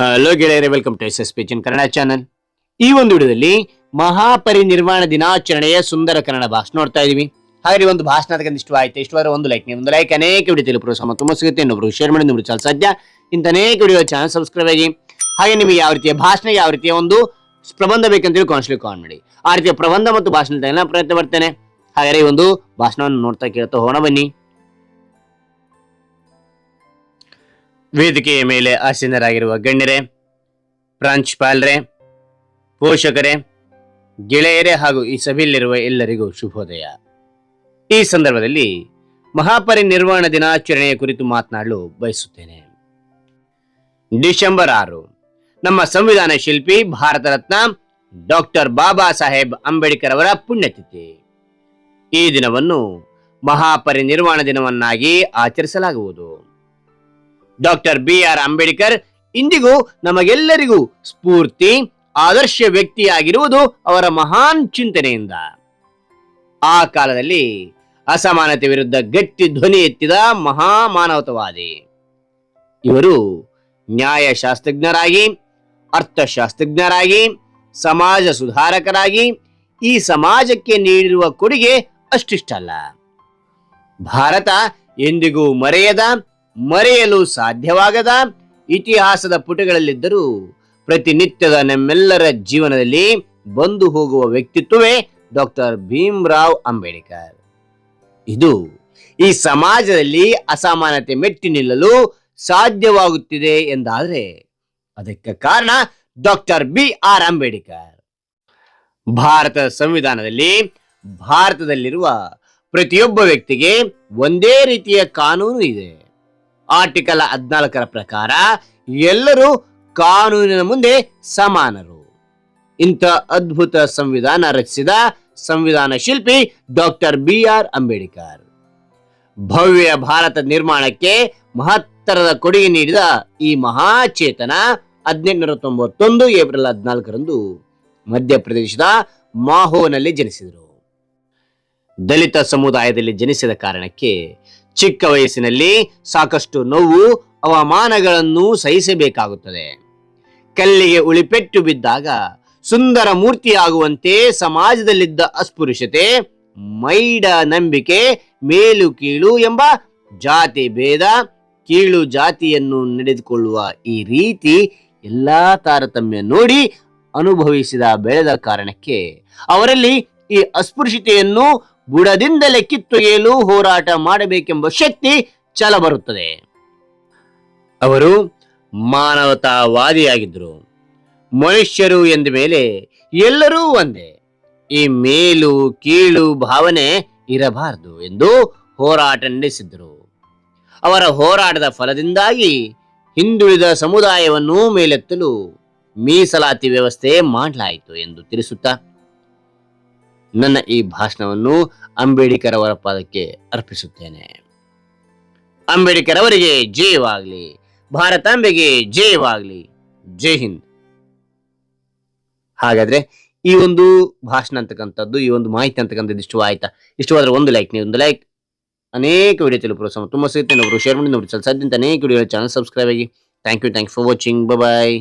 Hello ಗೆಳೆಯರೇ welcome to S S P Kannada channel ಈ ಒಂದು ವಿಡಿಯೋದಲ್ಲಿ ಮಹಾಪರಿನಿರ್ವಾಣ ದಿನಾಚರಣೆಯ ಸುಂದರ ಕನ್ನಡ ಭಾಷಣ ನೋಡ್ತಾ ಇದೀವಿ. ಹಾಗೆ ಒಂದು ಭಾಷಣ ಅದಕ್ಕೆ ಆಯ್ತು. ಇಷ್ಟವಾದ ಒಂದು ಲೈಕ್ ಒಂದು ಲೈಕ್ ಅನೇಕ ವಿಡಿಯೋ ತಿಳಿದು ಪ್ರೋತ್ಸಾಹ ತುಂಬ ಸಿಗುತ್ತೆ ಇನ್ನೊಬ್ರು ಶೇರ್ ಮಾಡಿ ನಿಮ್ಗೆ ಚಾಲ್ ಸಾಧ್ಯ. ಇಂಥ ಅನೇಕ ವಿಡಿಯೋ ಚಾನಲ್ ಸಬ್ಸ್ಕ್ರೈಬ್ ಆಗಿ. ಹಾಗೆ ನಿಮಗೆ ಯಾವ ರೀತಿಯ ಭಾಷಣ, ಯಾವ ರೀತಿಯ ಒಂದು ಪ್ರಬಂಧ ಬೇಕಂತೇಳಿ ಕಾನ್ಸ್ಲಿ ಕಾನ್ ಮಾಡಿ. ಆ ರೀತಿಯ ಪ್ರಬಂಧ ಮತ್ತು ಭಾಷಣ ಪ್ರಯತ್ನ ಬರ್ತೇನೆ ಹಾಗಾದ್ರೆ ಈ ಒಂದು ಭಾಷಣವನ್ನು ನೋಡ್ತಾ ಕೇಳ್ತಾ ಹೋಣ ಬನ್ನಿ. ವೇದಿಕೆಯ ಮೇಲೆ ಆಸೀನರಾಗಿರುವ ಗಣ್ಯರೇ, ಪ್ರಾಂಶುಪಾಲರೇ, ಪೋಷಕರೇ, ಗೆಳೆಯರೇ ಹಾಗೂ ಈ ಸಭೆಯಲ್ಲಿರುವ ಎಲ್ಲರಿಗೂ ಶುಭೋದಯ. ಈ ಸಂದರ್ಭದಲ್ಲಿ ಮಹಾಪರಿನಿರ್ವಹಣ ದಿನಾಚರಣೆಯ ಕುರಿತು ಮಾತನಾಡಲು ಬಯಸುತ್ತೇನೆ. ಡಿಸೆಂಬರ್ ಆರು, ನಮ್ಮ ಸಂವಿಧಾನ ಶಿಲ್ಪಿ, ಭಾರತ ರತ್ನ ಡಾಕ್ಟರ್ ಬಾಬಾ ಸಾಹೇಬ್ ಅಂಬೇಡ್ಕರ್ ಅವರ ಪುಣ್ಯತಿಥಿ. ಈ ದಿನವನ್ನು ಮಹಾಪರಿನಿರ್ವಾಣ ದಿನವನ್ನಾಗಿ ಆಚರಿಸಲಾಗುವುದು. Doctor B R Ambedkar. ಇಂದಿಗೂ ನಮಗೆಲ್ಲರಿಗೂ ಸ್ಫೂರ್ತಿ, ಆದರ್ಶ ವ್ಯಕ್ತಿಯಾಗಿರುವುದು ಅವರ ಮಹಾನ್ ಚಿಂತನೆಯಿಂದ. ಆ ಕಾಲದಲ್ಲಿ ಅಸಮಾನತೆ ವಿರುದ್ಧ ಗಟ್ಟಿ ಧ್ವನಿ ಎತ್ತಿದ ಮಹಾ ಮಾನವತವಾದಿ ಇವರು ನ್ಯಾಯಶಾಸ್ತ್ರಜ್ಞರಾಗಿ ಅರ್ಥಶಾಸ್ತ್ರಜ್ಞರಾಗಿ, ಸಮಾಜ ಸುಧಾರಕರಾಗಿ, ಈ ಸಮಾಜಕ್ಕೆ ನೀಡಿರುವ ಕೊಡುಗೆ ಅಷ್ಟಿಷ್ಟಲ್ಲ. ಭಾರತ ಎಂದಿಗೂ ಮರೆಯದ ಮರೆಯಲು ಸಾಧ್ಯವಾಗದ ಇತಿಹಾಸದ ಪುಟಗಳಲ್ಲಿದ್ದರೂ ಪ್ರತಿನಿತ್ಯದ ನಮ್ಮೆಲ್ಲರ ಜೀವನದಲ್ಲಿ ಬಂದು ಹೋಗುವ ವ್ಯಕ್ತಿತ್ವವೇ ಡಾಕ್ಟರ್ ಭೀಮ್ರಾವ್ ಅಂಬೇಡ್ಕರ್. ಇದು ಈ ಸಮಾಜದಲ್ಲಿ ಅಸಮಾನತೆ ಮೆಟ್ಟಿ ನಿಲ್ಲಲು ಸಾಧ್ಯವಾಗುತ್ತಿದೆ ಎಂದಾದರೆ ಅದಕ್ಕೆ ಕಾರಣ ಡಾಕ್ಟರ್ ಬಿ ಆರ್ ಅಂಬೇಡ್ಕರ್. ಭಾರತದ ಸಂವಿಧಾನದಲ್ಲಿ ಭಾರತದಲ್ಲಿರುವ ಪ್ರತಿಯೊಬ್ಬ ವ್ಯಕ್ತಿಗೆ ಒಂದೇ ರೀತಿಯ ಕಾನೂನು ಇದೆ. ಆರ್ಟಿಕಲ್ ಹದಿನಾಲ್ಕರ ಪ್ರಕಾರ ಎಲ್ಲರೂ ಕಾನೂನಿನ ಮುಂದೆ ಸಮಾನರು. ಇಂಥ ಅದ್ಭುತ ಸಂವಿಧಾನ ರಚಿಸಿದ ಸಂವಿಧಾನ ಶಿಲ್ಪಿ ಡಾಕ್ಟರ್ ಬಿ ಆರ್ ಅಂಬೇಡ್ಕರ್. ಭವ್ಯ ಭಾರತ ನಿರ್ಮಾಣಕ್ಕೆ ಮಹತ್ತರದ ಕೊಡುಗೆ ನೀಡಿದ ಈ ಮಹಾಚೇತನ ಹದಿನೆಂಟುನೂರ ತೊಂಬತ್ತೊಂದು ಏಪ್ರಿಲ್ ಹದಿನಾಲ್ಕರಂದು ಮಧ್ಯಪ್ರದೇಶದ ಮಾಹೋನಲ್ಲಿ ಜನಿಸಿದರು. ದಲಿತ ಸಮುದಾಯದಲ್ಲಿ ಜನಿಸಿದ ಕಾರಣಕ್ಕೆ ಚಿಕ್ಕ ವಯಸ್ಸಿನಲ್ಲಿ ಸಾಕಷ್ಟು ನೋವು ಅವಮಾನಗಳನ್ನು ಸಹಿಸಬೇಕಾಗುತ್ತದೆ. ಕಲ್ಲಿಗೆ ಉಳಿಪೆಟ್ಟು ಬಿದ್ದಾಗ ಸುಂದರ ಮೂರ್ತಿಯಾಗುವಂತೆ ಸಮಾಜದಲ್ಲಿದ್ದ ಅಸ್ಪೃಶ್ಯತೆ, ಮೈಡ ನಂಬಿಕೆ, ಮೇಲು ಕೀಳು ಎಂಬ ಜಾತಿ ಭೇದ, ಕೀಳು ಜಾತಿಯನ್ನು ನಡೆದುಕೊಳ್ಳುವ ಈ ರೀತಿ ಎಲ್ಲಾ ತಾರತಮ್ಯ ನೋಡಿ ಅನುಭವಿಸಿದ ಬೆಳೆದ ಕಾರಣಕ್ಕೆ ಅವರಲ್ಲಿ ಈ ಅಸ್ಪೃಶ್ಯತೆಯನ್ನು ಬುಡದಿಂದಲೇ ಕಿತ್ತೊಗೆಯಲು ಹೋರಾಟ ಮಾಡಬೇಕೆಂಬ ಶಕ್ತಿ ಛಲ ಬರುತ್ತದೆ. ಅವರು ಮಾನವತಾವಾದಿಯಾಗಿದ್ದರು. ಮನುಷ್ಯರು ಎಂದ ಮೇಲೆ ಎಲ್ಲರೂ ಒಂದೇ. ಈ ಮೇಲು ಕೀಳು ಭಾವನೆ ಇರಬಾರದು ಎಂದು ಹೋರಾಟ ನಡೆಸಿದ್ದರು. ಅವರ ಹೋರಾಟದ ಫಲದಿಂದಾಗಿ ಹಿಂದುಳಿದ ಸಮುದಾಯವನ್ನು ಮೇಲೆತ್ತಲು ಮೀಸಲಾತಿ ವ್ಯವಸ್ಥೆ ಮಾಡಲಾಯಿತು ಎಂದು ತಿಳಿಸುತ್ತಾ ನನ್ನ ಈ ಭಾಷಣವನ್ನು ಅಂಬೇಡ್ಕರ್ ಅವರ ಪಾದಕ್ಕೆ ಅರ್ಪಿಸುತ್ತೇನೆ. ಅಂಬೇಡ್ಕರ್ ಅವರಿಗೆ ಜಯವಾಗಲಿ ಭಾರತಾಂಬೆಗೆ ಜಯವಾಗಲಿ ಜೈ ಹಿಂದ್. ಹಾಗಾದ್ರೆ ಈ ಒಂದು ಭಾಷಣ ಅಂತಕ್ಕಂಥದ್ದು, ಈ ಒಂದು ಮಾಹಿತಿ ಅಂತಕ್ಕಂಥದ್ದು ಇಷ್ಟು ಆಯ್ತಾ? ಇಷ್ಟವಾದ್ರೆ ಒಂದು ಲೈಕ್ ನೀವು ಒಂದು ಲೈಕ್ ಅನೇಕ ವಿಡಿಯೋ ಪ್ರೋತ್ಸಾಹ ತುಂಬ ಸಿಗುತ್ತೆ. ಇನ್ನೊಬ್ರು ಶೇರ್ ಮಾಡಿ ನೋಡಿ ಸಾಧ್ಯ ಅನೇಕ ವಿಡಿಯೋ ಚಾನಲ್ ಸಬ್ಸ್ಕ್ರೈಬ್ ಆಗಿ. Thank you thank you for watching bye